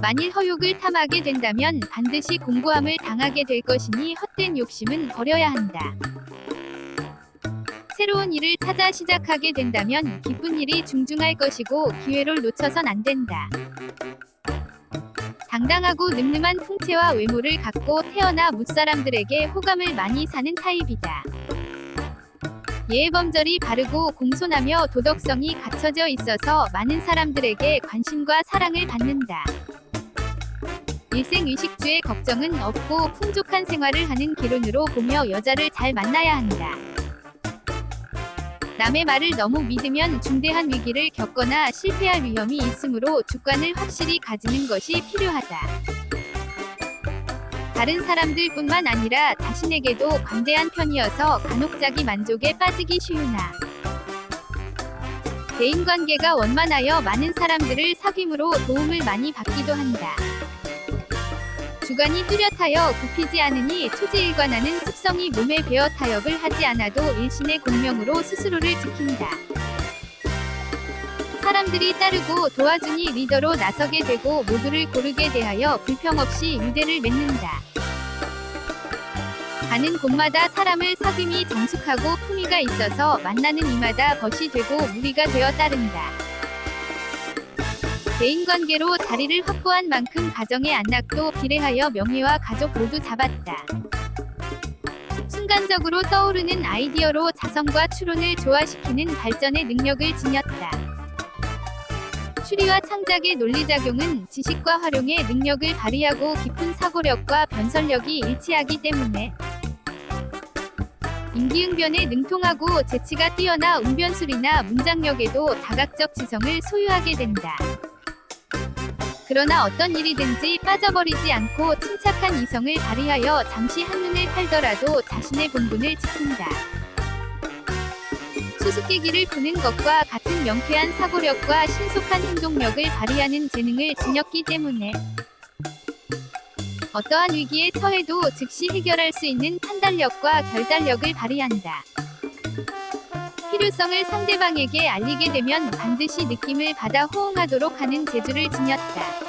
만일 허욕을 탐하게 된다면 반드시 공고함을 당하게 될 것이니 헛된 욕심은 버려야 한다. 새로운 일을 찾아 시작하게 된다면 기쁜 일이 중중할 것이고 기회를 놓쳐선 안 된다. 당당하고 늠름한 풍채와 외모를 갖고 태어나 무사람들에게 호감을 많이 사는 타입이다. 예의범절이 바르고 공손하며 도덕성이 갖춰져 있어서 많은 사람들에게 관심과 사랑을 받는다. 일생의식주의 걱정은 없고 풍족한 생활을 하는 기론으로 보며 여자를 잘 만나야 한다. 남의 말을 너무 믿으면 중대한 위기를 겪거나 실패할 위험이 있으므로 주관을 확실히 가지는 것이 필요하다. 다른 사람들뿐만 아니라 자신에게도 관대한 편이어서 간혹 자기 만족에 빠지기 쉬우나 대인 관계가 원만하여 많은 사람들을 사귐으로 도움을 많이 받기도 한다. 주관이 뚜렷하여 굽히지 않으니 초지일관하는 습성이 몸에 배어 타협을 하지 않아도 일신의 공명으로 스스로를 지킨다. 사람들이 따르고 도와주니 리더로 나서게 되고 모두를 고르게 대하여 불평 없이 유대를 맺는다. 가는 곳마다 사람을 사귐이 정숙하고 품위가 있어서 만나는 이마다 벗이 되고 무리가 되어 따른다. 대인관계로 자리를 확보한 만큼 가정의 안락도 비례하여 명예와 가족 모두 잡았다. 순간적으로 떠오르는 아이디어로 자성과 추론을 조화시키는 발전의 능력을 지녔다. 추리와 창작의 논리작용은 지식과 활용의 능력을 발휘하고 깊은 사고력과 변설력이 일치하기 때문에 임기응변에 능통하고 재치가 뛰어나 웅변술이나 문장력에도 다각적 지성을 소유하게 된다. 그러나 어떤 일이든지 빠져버리지 않고 침착한 이성을 발휘하여 잠시 한눈을 팔더라도 자신의 본분을 지킨다. 수수께끼를 푸는 것과 같은 명쾌한 사고력과 신속한 행동력을 발휘하는 재능을 지녔기 때문에 어떠한 위기에 처해도 즉시 해결할 수 있는 판단력과 결단력을 발휘한다. 필요성을 상대방에게 알리게 되면 반드시 느낌을 받아 호응하도록 하는 재주를 지녔다.